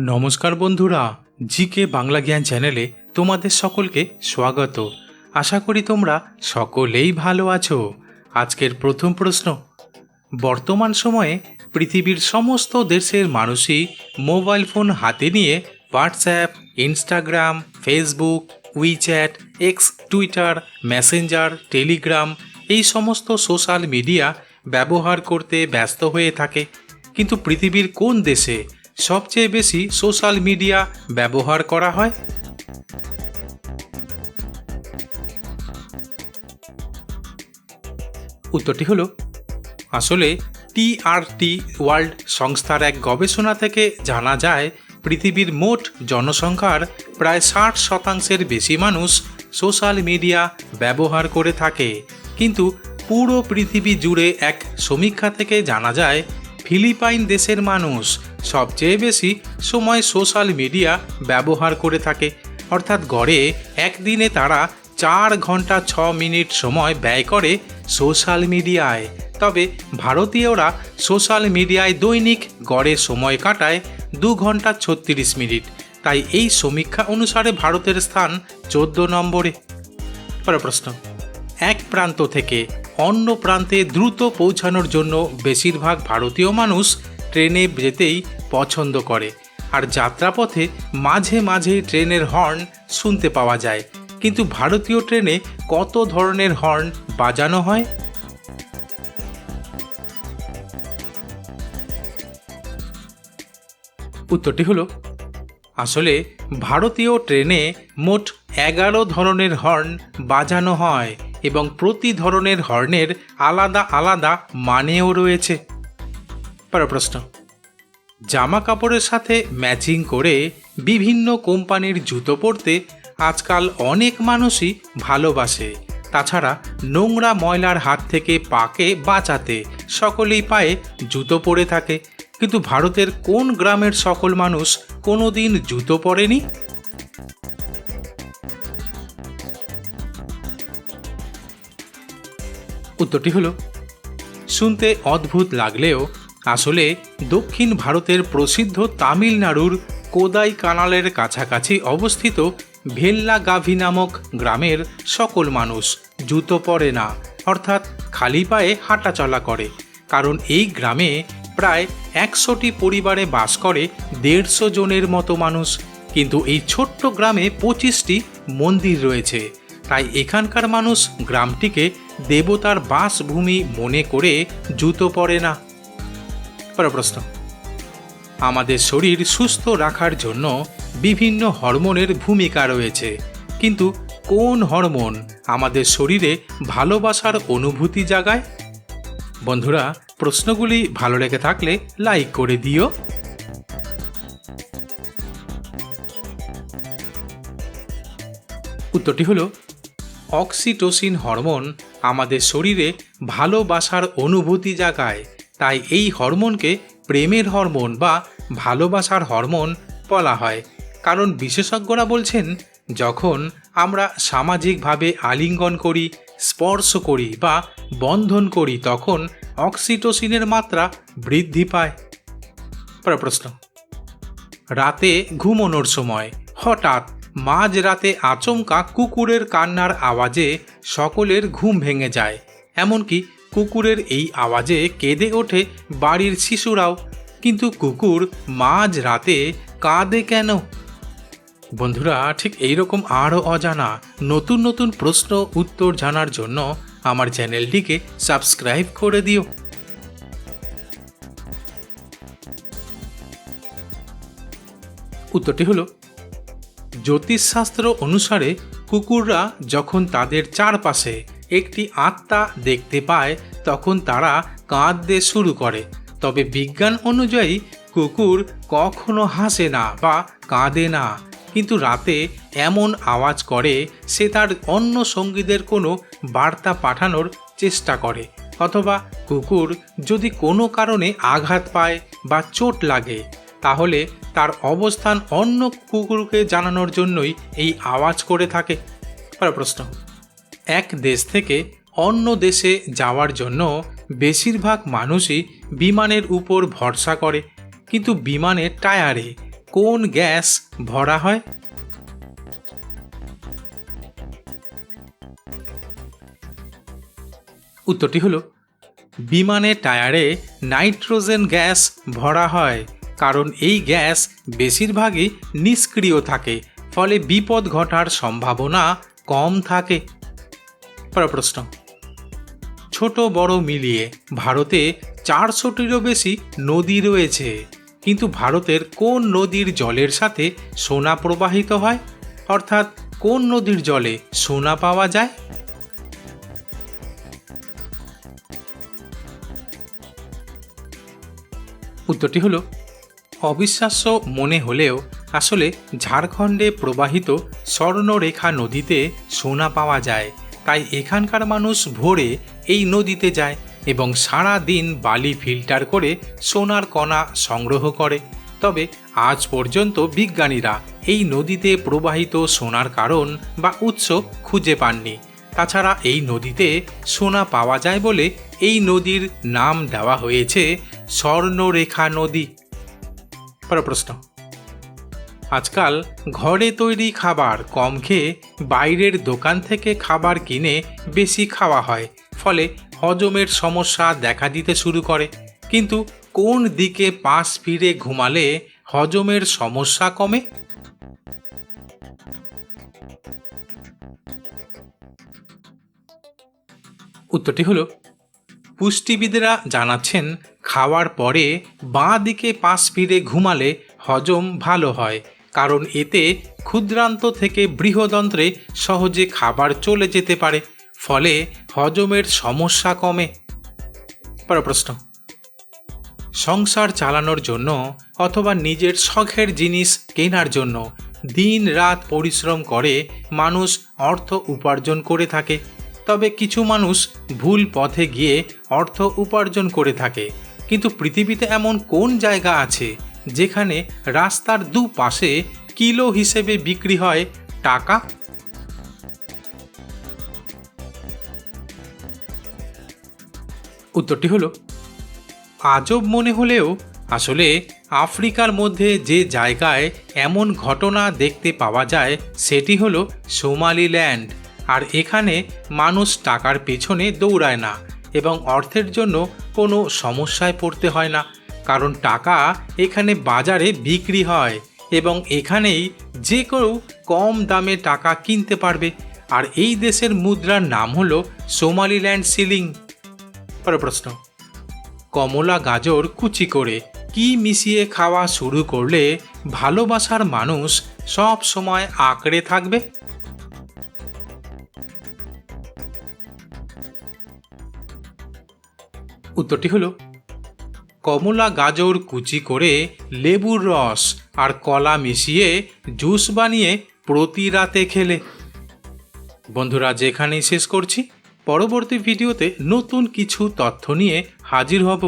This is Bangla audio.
নমস্কার বন্ধুরা জিকে বাংলা জ্ঞান চ্যানেলে তোমাদের সকলকে স্বাগত। আশা করি তোমরা সকলেই ভালো আছো। আজকের প্রথম প্রশ্ন, বর্তমান সময়ে পৃথিবীর সমস্ত দেশের মানুষই মোবাইল ফোন হাতে নিয়ে WhatsApp Instagram Facebook WeChat X Twitter Messenger Telegram এই সমস্ত সোশ্যাল মিডিয়া ব্যবহার করতে ব্যস্ত হয়ে থাকে। কিন্তু পৃথিবীর কোন দেশে সবচেয়ে বেশি সোশ্যাল মিডিয়া ব্যবহার করা হয়? উত্তরটি হলো, আসলে টিআরটি ওয়ার্ল্ড সংস্থার এক গবেষণা থেকে জানা যায়, পৃথিবীর মোট জনসংখ্যার প্রায় ষাট শতাংশের বেশি মানুষ সোশ্যাল মিডিয়া ব্যবহার করে থাকে। কিন্তু পুরো পৃথিবী জুড়ে এক সমীক্ষা থেকে জানা যায়, ফিলিপাইন দেশের মানুষ সবচেয়ে বেশি সময় সোশ্যাল মিডিয়া ব্যবহার করে থাকে। অর্থাৎ গড়ে একদিনে তারা চার ঘণ্টা ছ মিনিট সময় ব্যয় করে সোশ্যাল মিডিয়ায়। তবে ভারতীয়রা সোশ্যাল মিডিয়ায় দৈনিক গড়ে সময় কাটায় দু ঘণ্টা ছত্রিশ মিনিট। তাই এই সমীক্ষা অনুসারে ভারতের স্থান চোদ্দ নম্বরে। পরের প্রশ্ন। এক প্রান্ত থেকে অন্য প্রান্তে দ্রুত পৌঁছানোর জন্য বেশিরভাগ ভারতীয় মানুষ ট্রেনে যেতেই পছন্দ করে। আর যাত্রাপথে মাঝে মাঝে ট্রেনের হর্ন শুনতে পাওয়া যায়। কিন্তু ভারতীয় ট্রেনে কত ধরনের হর্ন বাজানো হয়? উত্তরটি হলো, আসলে ভারতীয় ট্রেনে মোট এগারো ধরনের হর্ন বাজানো হয় এবং প্রতি ধরনের হর্নের আলাদা আলাদা মানেও রয়েছে। পরের প্রশ্ন। জামা কাপড়ের সাথে ম্যাচিং করে বিভিন্ন কোম্পানির জুতো পরতে আজকাল অনেক মানুষই ভালোবাসে। তাছাড়া নোংরা ময়লার হাত থেকে পাকে বাঁচাতে সকলেই পায়ে জুতো পরে থাকে। কিন্তু ভারতের কোন গ্রামের সকল মানুষ কোনোদিন জুতো পরেনি? উত্তরটি হলো, শুনতে অদ্ভুত লাগলেও আসলে দক্ষিণ ভারতের প্রসিদ্ধ তামিলনাড়ুর কোদাই কানালের কাছাকাছি অবস্থিত ভেল্লাগাভি নামক গ্রামের সকল মানুষ জুতো পরে না, অর্থাৎ খালি পায়ে হাঁটাচলা করে। কারণ এই গ্রামে প্রায় একশোটি পরিবারে বাস করে দেড়শো জনের মতো মানুষ। কিন্তু এই ছোট্ট গ্রামে পঁচিশটি মন্দির রয়েছে। তাই এখানকার মানুষ গ্রামটিকে দেবতার বাসভূমি মনে করে জুতো পরে না। পরের প্রশ্ন আমাদের শরীর সুস্থ রাখার জন্য বিভিন্ন হরমোনের ভূমিকা রয়েছে। কিন্তু কোন হরমোন আমাদের শরীরে ভালোবাসার অনুভূতি জাগায়? বন্ধুরা, প্রশ্নগুলি ভালো লেগে থাকলে লাইক করে দিও। উত্তরটি হলো, অক্সিটোসিন হরমোন আমাদের শরীরে ভালোবাসার অনুভূতি জাগায়। তাই এই হরমোনকে প্রেমের হরমোন বা ভালোবাসার হরমোন বলা হয়। কারণ বিশেষজ্ঞরা বলছেন, যখন আমরা সামাজিকভাবে আলিঙ্গন করি, স্পর্শ করি বা বন্ধন করি, তখন অক্সিটোসিনের মাত্রা বৃদ্ধি পায়। প্রশ্ন। রাতে ঘুমোনোর সময় হঠাৎ মাঝ রাতে আচমকা কুকুরের কান্নার আওয়াজে সকলের ঘুম ভেঙে যায়। এমনকি কুকুরের এই আওয়াজে কেঁদে ওঠে বাড়ির শিশুরাও। কিন্তু কুকুর মাঝ রাতে কাঁদে কেন? বন্ধুরা, ঠিক এইরকম আরও অজানা নতুন নতুন প্রশ্ন উত্তর জানার জন্য আমার চ্যানেলটিকে সাবস্ক্রাইব করে দিও। উত্তরটি হলো, জ্যোতিষশাস্ত্র অনুসারে কুকুররা যখন তাদের চারপাশে একটি আত্মা দেখতে পায়, তখন তারা কাঁদতে শুরু করে। তবে বিজ্ঞান অনুযায়ী, কুকুর কখনো হাসে না বা কাঁদে না। কিন্তু রাতে এমন আওয়াজ করে, সে তার অন্য সঙ্গীদের কোনো বার্তা পাঠানোর চেষ্টা করে। অথবা কুকুর যদি কোনো কারণে আঘাত পায় বা চোট লাগে, তাহলে তার অবস্থান অন্য কুকুরকে জানানোর জন্যই এই আওয়াজ করে থাকে। প্রশ্ন। এক দেশ থেকে অন্য দেশে যাওয়ার জন্য বেশিরভাগ মানুষই বিমানের উপর ভরসা করে। কিন্তু বিমানের টায়ারে কোন গ্যাস ভরা হয়? উত্তরটি হলো বিমানের টায়ারে নাইট্রোজেন গ্যাস ভরা হয়, কারণ এই গ্যাস বেশিরভাগই নিষ্ক্রিয় থাকে, ফলে বিপদ ঘটার সম্ভাবনা কম থাকে। পরের প্রশ্ন। ছোট বড় মিলিয়ে ভারতে চারশোটিরও বেশি নদী রয়েছে। কিন্তু ভারতের কোন নদীর জলের সাথে সোনা প্রবাহিত হয়? অর্থাৎ কোন নদীর জলে সোনা পাওয়া যায়? উত্তরটি হলো, অবিশ্বাস্য মনে হলেও আসলে ঝাড়খণ্ডে প্রবাহিত স্বর্ণরেখা নদীতে সোনা পাওয়া যায়। তাই এখানকার মানুষ ভোরে এই নদীতে যায় এবং সারা দিন বালি ফিল্টার করে সোনার কণা সংগ্রহ করে। তবে আজ পর্যন্ত বিজ্ঞানীরা এই নদীতে প্রবাহিত সোনার কারণ বা উৎস খুঁজে পাননি। তাছাড়া এই নদীতে সোনা পাওয়া যায় বলে এই নদীর নাম দেওয়া হয়েছে স্বর্ণরেখা নদী। পরের প্রশ্ন। আজকাল ঘরে তৈরি খাবার কম খেয়ে বাইরের দোকান থেকে খাবার কিনে বেশি খাওয়া হয়, ফলে হজমের সমস্যা দেখা দিতে শুরু করে। কিন্তু কোন দিকে পাশ ফিরে ঘুমালে হজমের সমস্যা কমে? উত্তরটি হলো, পুষ্টিবিদরা জানাচ্ছেন খাওয়ার পরে বাঁ দিকে পাশ ফিরে ঘুমালে হজম ভালো হয়। কারণ এতে ক্ষুদ্রান্ত থেকে বৃহদন্ত্রে সহজে খাবার চলে যেতে পারে, ফলে হজমের সমস্যা কমে। পরের প্রশ্ন। সংসার চালানোর জন্য অথবা নিজের শখের জিনিস কেনার জন্য দিন রাত পরিশ্রম করে মানুষ অর্থ উপার্জন করে থাকে। তবে কিছু মানুষ ভুল পথে গিয়ে অর্থ উপার্জন করে থাকে। কিন্তু পৃথিবীতে এমন কোন জায়গা আছে যেখানে রাস্তার দুপাশে কিলো হিসেবে বিক্রি হয় টাকা। উত্তরটি হলো, আজব মনে হলেও আসলে আফ্রিকার মধ্যে যে জায়গায় এমন ঘটনা দেখতে পাওয়া যায় সেটি হলো সোমালিল্যান্ড। আর এখানে মানুষ টাকার পেছনে দৌড়ায় না এবং অর্থের জন্য কোনো সমস্যায় পড়তে হয় না। কারণ টাকা এখানে বাজারে বিক্রি হয় এবং এখানেই যে কেউ কম দামে টাকা কিনতে পারবে। আর এই দেশের মুদ্রার নাম হলো সোমালিল্যান্ড সিলিং। পরের প্রশ্ন, কমলা গাজর কুচি করে কি মিশিয়ে খাওয়া শুরু করলে ভালোবাসার মানুষ সব সময় আঁকড়ে থাকবে? উত্তরটি হলো কমলা গাজর কুচি করে লেবুর রস আর কলা মিশিয়ে জুস বানিয়ে প্রতি রাতে খেলে। বন্ধুরা, যেখানেই শেষ করছি, পরবর্তী ভিডিওতে নতুন কিছু তথ্য নিয়ে হাজির হব।